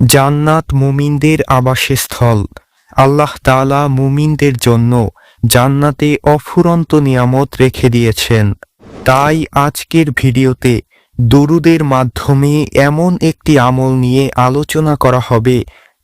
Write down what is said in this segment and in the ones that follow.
জান্নাত মুমিনদের আবাসস্থল। আল্লাহ তাআলা মুমিনদের জন্য জান্নাতে অফুরন্ত নিয়ামত রেখে দিয়েছেন। তাই আজকের ভিডিওতে দরুদের মাধ্যমে এমন একটি আমল নিয়ে আলোচনা করা হবে,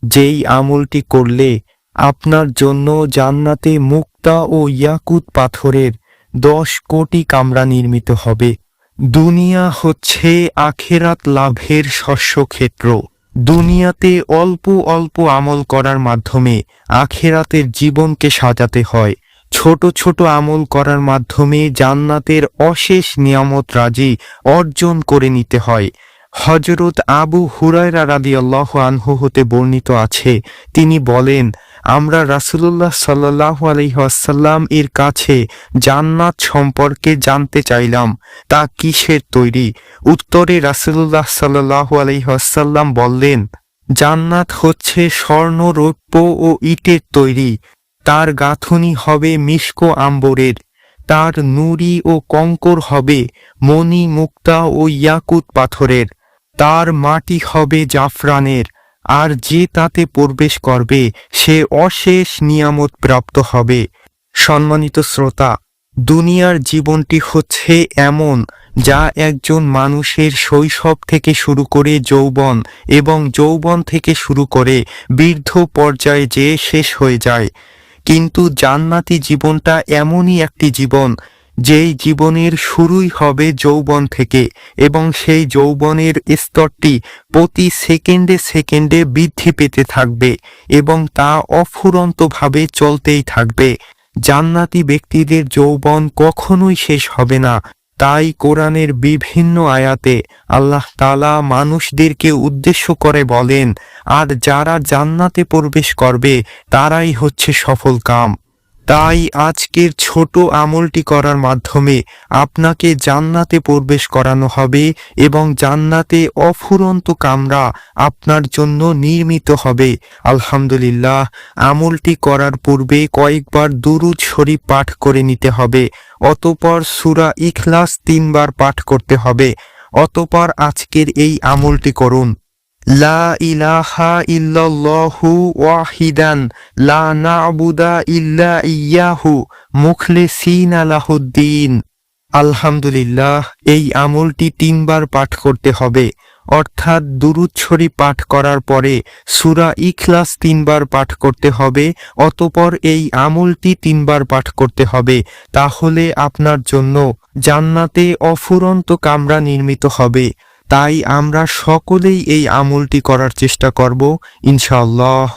যেই আমলটি করলে আপনার জন্য জান্নাতে মুক্তা ও ইয়াকুত পাথরের দশ কোটি কামরা নির্মিত হবে। দুনিয়া হচ্ছে আখেরাত লাভের শস্যক্ষেত্র। দুনিয়াতে অল্প অল্প আমল করার মাধ্যমে আখেরাতের জীবনকে সাজাতে হয়। ছোট ছোট আমল করার মাধ্যমে জান্নাতের অশেষ নিয়ামত রাজি অর্জন করে নিতে হয়। হজরত আবু হুরায়রা রাদিয়াল্লাহু আনহু হতে বর্ণিত আছে, তিনি বলেন আমরা রাসূলুল্লাহ সাল্লাল্লাহু আলাইহি ওয়াসাল্লাম এর কাছে জান্নাত সম্পর্কে জানতে চাইলাম। তা কিসের তৈরি? উত্তরে রাসূলুল্লাহ সাল্লাল্লাহু আলাইহি ওয়াসাল্লাম বললেন, জান্নাত হচ্ছে স্বর্ণ, রৌপ্য ও ইটের তৈরি। তার গাঁথনি হবে মিষ্ক আম্বরের। তার নুরি ও কঙ্কর হবে মণি মুক্তা ও ইয়াকুত পাথরের। তার মাটি হবে জাফরানের। আর যে তাতে প্রবেশ করবে, সে অশেষ নিয়ামত প্রাপ্ত হবে। সম্মানিত শ্রোতা, দুনিয়ার জীবনটি হচ্ছে এমন, যা একজন মানুষের শৈশব থেকে শুরু করে যৌবন এবং যৌবন থেকে শুরু করে বৃদ্ধ পর্যায়ে যে শেষ হয়ে যায়। কিন্তু জান্নাতি জীবনটা এমনই একটি জীবন যেই জীবনের শুরুই হবে যৌবন থেকে এবং সেই যৌবনের স্তরটি প্রতি সেকেন্ডে সেকেন্ডে বৃদ্ধি পেতে থাকবে এবং তা অফুরন্তভাবে চলতেই থাকবে। জান্নাতি ব্যক্তিদের যৌবন কখনোই শেষ হবে না। তাই কোরআনের বিভিন্ন আয়াতে আল্লাহ তালা মানুষদেরকে উদ্দেশ্য করে বলেন, আর যারা জান্নাতে প্রবেশ করবে, তারাই হচ্ছে সফল কাম। তাই আজকের ছোট আমলটি করার মাধ্যমে আপনাকে জান্নাতে প্রবেশ করানো হবে এবং জান্নাতে অফুরন্ত কামরা আপনার জন্য নির্মিত হবে। আলহামদুলিল্লাহ, আমলটি করার পূর্বে কয়েকবার দুরুদ শরীফ পাঠ করে নিতে হবে, অতপর সুরা ইখলাস তিনবার পাঠ করতে হবে। অতপর আজকের এই আমলটি করুন। লা ইলাহা ইল্লাল্লাহু ওয়াহিদান, লা না'বুদা ইল্লা ইয়াহু, মুখলিসিনা লাহুদ্দিন। আলহামদুলিল্লাহ, এই আমলটি তিনবার পাঠ করতে হবে। অর্থাৎ দুরুদ পাঠ করার পরে সুরা ইখলাস তিনবার পাঠ করতে হবে, অতপর এই আমলটি তিনবার পাঠ করতে হবে। তাহলে আপনার জন্য জান্নাতে অফুরন্ত কামরা নির্মিত হবে। তাই আমরা সকলেই এই আমলটি করার চেষ্টা করব ইনশাআল্লাহ।